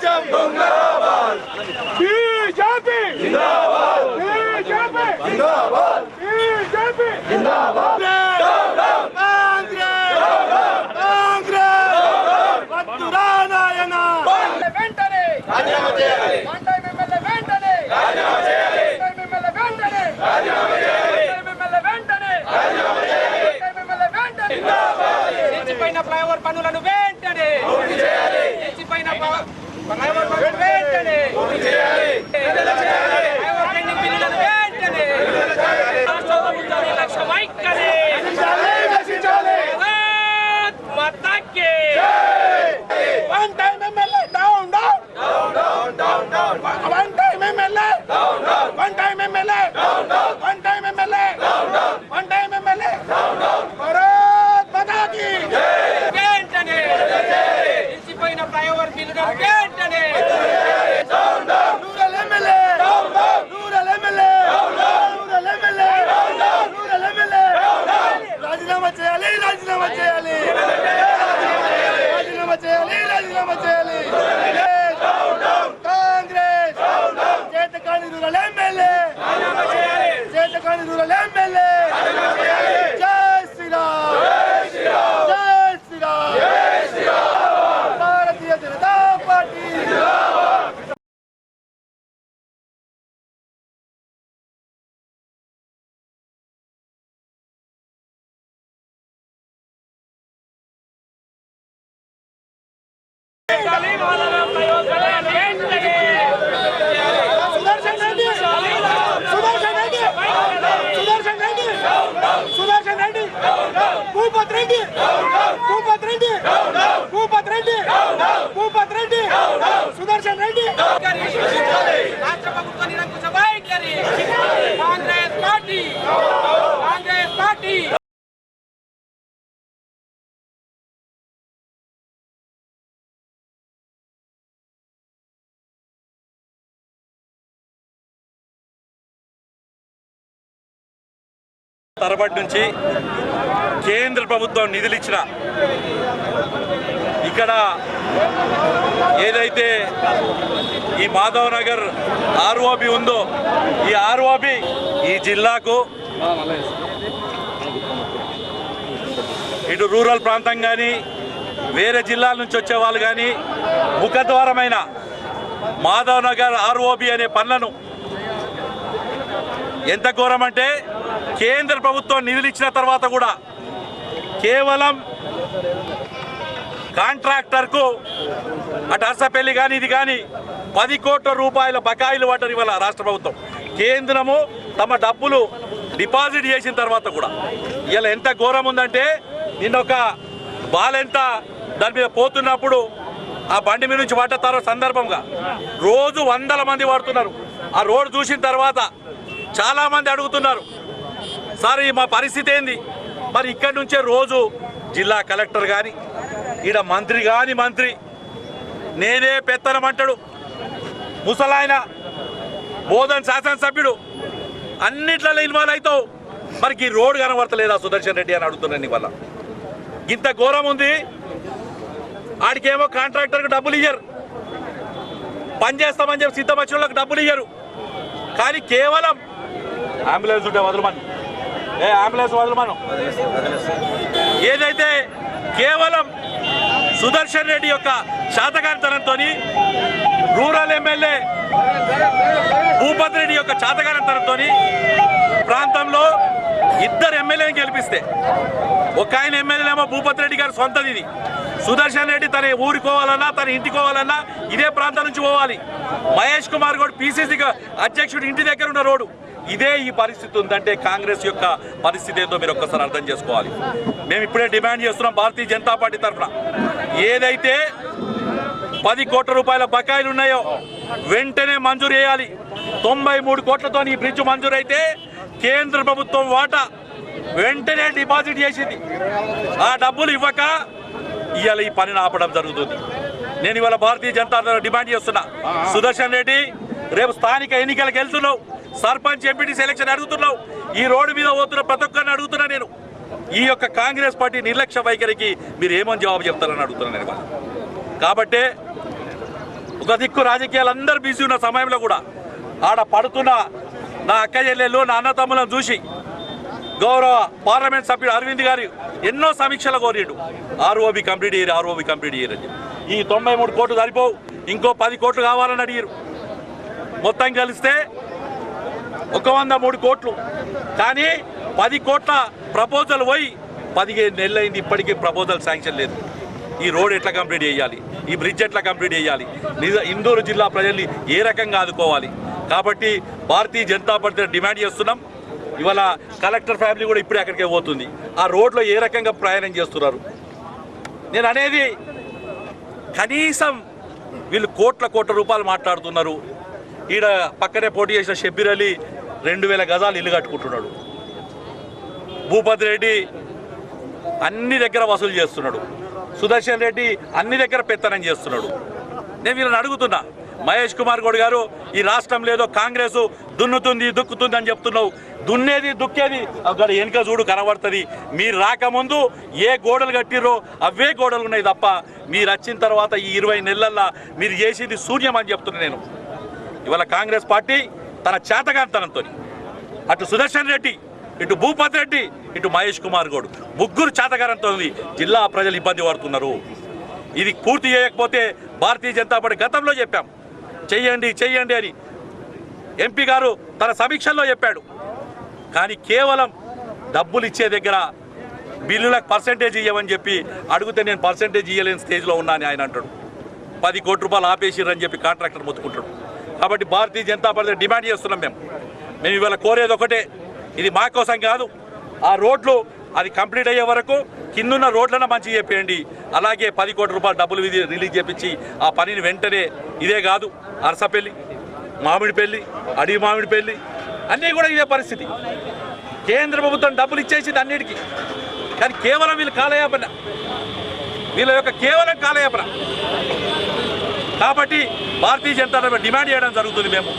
రాజ్యం జిందాబాద్. బీజేపీ! జిందాబాద్. బీజేపీ! జిందాబాద్. బీజేపీ! జిందాబాద్. పైన ఫ్లైఓవర్ పనులను వెంటనే ఫ్లై- ఫ్లైఓవర్ పనులను వెంటనే ఫ్లైఓవర్ పెండింగ్ బిల్లులను వెంటనే రాష్ట్ర ప్రభుత్వ నిర్లక్ష్య వైఖరి భారత్ మాతాకి One time MLA down, down. One time MLA. One time MLA. One time MLA. One time MLA. Bharat Mata key వెంటనే నిలిచిపోయిన ఫ్లైఓవర్ బిల్లులను వెంటనే rural MLA rural MLA rural MLA rural MLA రాజీనామా చేయాలి రాజీనామా చేయాలి రాజీనామా చేయాలి రాజీనామా చేయాలి కాంగ్రెస్ చేతకాని రూరల్ ఎమ్మెల్యే చేతకాని రూరల్ ఎమ్మెల్యే జై శ్రీరామ్ జై శ్రీరామ్ భారతీయ జనతా పార్టీ సుదర్శన్ రెడ్డి సుదర్శన్ రెడ్డి సుదర్శన్ రెడ్డి సుదర్శన్ రెడ్డి భూపత్ రెడ్డి భూపత్ రెడ్డి భూపత్ రెడ్డి భూపత్ రెడ్డి సుదర్శన్ రెడ్డి రాష్ట్ర ప్రభుత్వ నిరంకుశ వైఖరి. Congress party. Congress party. తరబడి నుంచి కేంద్ర ప్రభుత్వం నిధులు ఇచ్చిన ఇక్కడ ఏదైతే ఈ మాధవ్ నగర్ ఆర్ఓబి ఉందో ఈ ఆర్ఓబి ఈ జిల్లాకు ఇటు రూరల్ ప్రాంతం కానీ వేరే జిల్లాల నుంచి వచ్చే వాళ్ళు కానీ ముఖద్వారమైన మాధవ్ నగర్ ఆర్ఓబి అనే పనులను ఎంత ఘోరం అంటే కేంద్ర ప్రభుత్వం నిధులు ఇచ్చిన తర్వాత కూడా కేవలం కాంట్రాక్టర్కు అటు అర్సపల్లి కానీ ఇది కానీ పది కోట్ల రూపాయల బకాయిలు పడ్డారు ఇవాళ రాష్ట్ర ప్రభుత్వం. కేంద్రము తమ డబ్బులు డిపాజిట్ చేసిన తర్వాత కూడా. ఇలా ఎంత ఘోరం ఉందంటే నిన్న ఒక బాలెంత దాని మీద పోతున్నప్పుడు ఆ బండి మీద నుంచి పడ్డ తర్వాత సందర్భంగా. రోజు వందల మంది పడుతున్నారు. ఆ రోడ్డు చూసిన తర్వాత చాలా మంది అడుగుతున్నారు సార్ మా పరిస్థితి ఏంది? మరి ఇక్కడి నుంచే రోజు జిల్లా కలెక్టర్ కానీ ఈడ మంత్రి కానీ మంత్రి. నేనే పెత్తనం అంటాడు ముసలాయన బోధన్ శాసనసభ్యుడు అన్నిట్లలో ఇన్వాల్వ్ అవుతావు మరి ఈ రోడ్డు కనబడతలేదా సుదర్శన్ రెడ్డి అని అడుగుతున్నాను నీ వల్ల ఇంత ఘోరం ఉంది. ఆడికేమో కాంట్రాక్టర్కి డబ్బులు ఇయ్యరు. పని చేస్తామని చెప్పి సిద్ధం వచ్చిన వాళ్ళకి డబ్బులు ఇయ్యరు. కానీ కేవలం అంబులెన్స్ ఉంటే వదలమని. ఏ అంబులెన్స్ వదలమను. ఏదైతే కేవలం సుదర్శన్ రెడ్డి యొక్క శాతకాంతనంతో రూరల్ ఎమ్మెల్యే భూపత్ రెడ్డి యొక్క చాతకాంతనంతో ప్రాంతంలో ఇద్దరు ఎమ్మెల్యేని గెలిపిస్తే ఒక ఆయన ఎమ్మెల్యేనేమో భూపత్ రెడ్డి గారి సొంతది ఇది సుదర్శన్ రెడ్డి తన ఊరుకోవాలన్నా తన ఇంటికి పోవాలన్నా ఇదే ప్రాంతం నుంచి పోవాలి. మహేష్ కుమార్ గౌడ్ పిసిసి అధ్యక్షుడు ఇంటి దగ్గర ఉన్న రోడ్డు. ఇదే ఈ పరిస్థితి ఉందంటే కాంగ్రెస్ యొక్క పరిస్థితి ఏందో మీరు ఒక్కసారి అర్థం చేసుకోవాలి. మేము ఇప్పుడే డిమాండ్ చేస్తున్నాం భారతీయ జనతా పార్టీ తరఫున. ఏదైతే పది కోట్ల రూపాయల బకాయిలు ఉన్నాయో వెంటనే మంజూరు చేయాలి. తొంభై మూడు కోట్లతో ఈ బ్రిడ్జ్ మంజూరైతే కేంద్ర ప్రభుత్వం వాటా వెంటనే డిపాజిట్ చేసింది. ఆ డబ్బులు ఇవ్వక ఇవాళ ఈ పనిని ఆపడం జరుగుతుంది. నేను ఇవాళ భారతీయ జనతా డిమాండ్ చేస్తున్నా. సుదర్శన్ రెడ్డి రేపు స్థానిక ఎన్నికలకు వెళ్తున్నావు. సర్పంచ్ ఎంపీటీ సెలక్షన్ అడుగుతున్నావు. ఈ రోడ్డు మీద పోతున్న ప్రతి ఒక్కరిని అడుగుతున్నా నేను. ఈ యొక్క కాంగ్రెస్ పార్టీ నిర్లక్ష్య వైఖరికి మీరు ఏమని జవాబు చెప్తారని అడుగుతున్నాను నేను కాబట్టే ఒక దిక్కు రాజకీయాలు అందరూ బిజీ ఉన్న సమయంలో కూడా ఆడ పడుతున్న నా అక్క చెల్లెళ్ళు నా అన్నతమ్ములను చూసి గౌరవ పార్లమెంట్ సభ్యుడు అరవింద్ గారు ఎన్నో సమీక్షలు కోరిండు. ఆర్ఓబి కంప్లీట్ చేయరు ఆర్ఓబి కంప్లీట్ చేయరు అని. ఈ తొంభై మూడు కోట్లు సరిపోవు. ఇంకో పది కోట్లు కావాలని అడిగారు. మొత్తం కలిస్తే ఒక వంద మూడు కోట్లు. కానీ పది కోట్ల ప్రపోజల్ పోయి పదిహేను నెలలు అయింది ఇప్పటికీ ప్రపోజల్ శాంక్షన్ లేదు. ఈ రోడ్ ఎట్లా కంప్లీట్ చేయాలి? ఈ బ్రిడ్జ్ ఎట్లా కంప్లీట్ చేయాలి? నిజ- ఇందూరు జిల్లా ప్రజల్ని ఏ రకంగా ఆదుకోవాలి? కాబట్టి భారతీయ జనతా పార్టీ డిమాండ్ చేస్తున్నాం. ఇవాళ కలెక్టర్ ఫ్యామిలీ కూడా ఇప్పుడే అక్కడికే పోతుంది. ఆ రోడ్లో ఏ రకంగా ప్రయాణం చేస్తున్నారు? నేను అనేది కనీసం వీళ్ళు కోట్ల కోట్ల రూపాయలు మాట్లాడుతున్నారు. ఈడ పక్కనే పోటీ చేసిన షబ్బీర్ అలీ రెండు వేల గజాలు ఇల్లు కట్టుకుంటున్నాడు. భూపతి రెడ్డి అన్ని దగ్గర వసూలు చేస్తున్నాడు. సుదర్శన్ రెడ్డి అన్ని దగ్గర పెత్తనం చేస్తున్నాడు. నేను వీళ్ళని అడుగుతున్నా మహేష్ కుమార్ గౌడ్ గారు ఈ రాష్ట్రం లేదో కాంగ్రెస్ దున్నుతుంది దుక్కుతుంది అని చెప్తున్నావు. దున్నేది దుక్కేది అక్కడ వెనుక చూడు కనబడుతుంది. మీరు రాకముందు ఏ గోడలు కట్టిరో అవే గోడలు ఉన్నాయి తప్ప మీరు వచ్చిన తర్వాత ఈ ఇరవై నెలల్లో మీరు చేసేది శూన్యం అని చెప్తున్నాను నేను. ఇవాళ కాంగ్రెస్ పార్టీ తన చేతగాంతనంతో అటు సుదర్శన్ రెడ్డి ఇటు భూపతి రెడ్డి ఇటు మహేష్ కుమార్ గౌడ్ ముగ్గురు చేతగారంతో ఉంది. జిల్లా ప్రజలు ఇబ్బంది పడుతున్నారు. ఇది పూర్తి చేయకపోతే భారతీయ జనతా పార్టీ గతంలో చెప్పాం. చెయ్యండి చెయ్యండి అని ఎంపీ గారు తన సమీక్షల్లో చెప్పాడు. కానీ కేవలం డబ్బులు ఇచ్చే దగ్గర బిల్లులకు పర్సంటేజ్ ఇవ్వమని చెప్పి అడిగితే నేను పర్సంటేజ్ ఇవ్వలేని స్టేజ్లో ఉన్నా అని ఆయన అంటాడు. పది కోట్ల రూపాయలు ఆపేసిర్రని చెప్పి కాంట్రాక్టర్ మొత్తుకుంటాడు. కాబట్టి భారతీయ జనతా పార్టీ డిమాండ్ చేస్తున్నాం మేము. మేము ఇవాళ కోరేది ఒకటే ఇది మా కోసం కాదు ఆ రోడ్లు అది కంప్లీట్ అయ్యే వరకు కిందున్న రోడ్లను మంచి చెప్పేయండి. అలాగే పది కోట్ల రూపాయలు డబ్బులు విధి రిలీజ్ చేపించి ఆ పనిని వెంటనే ఇదే కాదు అరసపల్లి మామిడిపల్లి అడవి మామిడిపల్లి అన్నీ కూడా ఇదే పరిస్థితి. కేంద్ర ప్రభుత్వం డబ్బులు ఇచ్చేసింది అన్నిటికీ. కానీ కేవలం వీళ్ళు కాలయాపన. వీళ్ళ యొక్క కేవలం కాలయాపన. కాబట్టి భారతీయ జనతా డిమాండ్ చేయడం జరుగుతుంది మేము.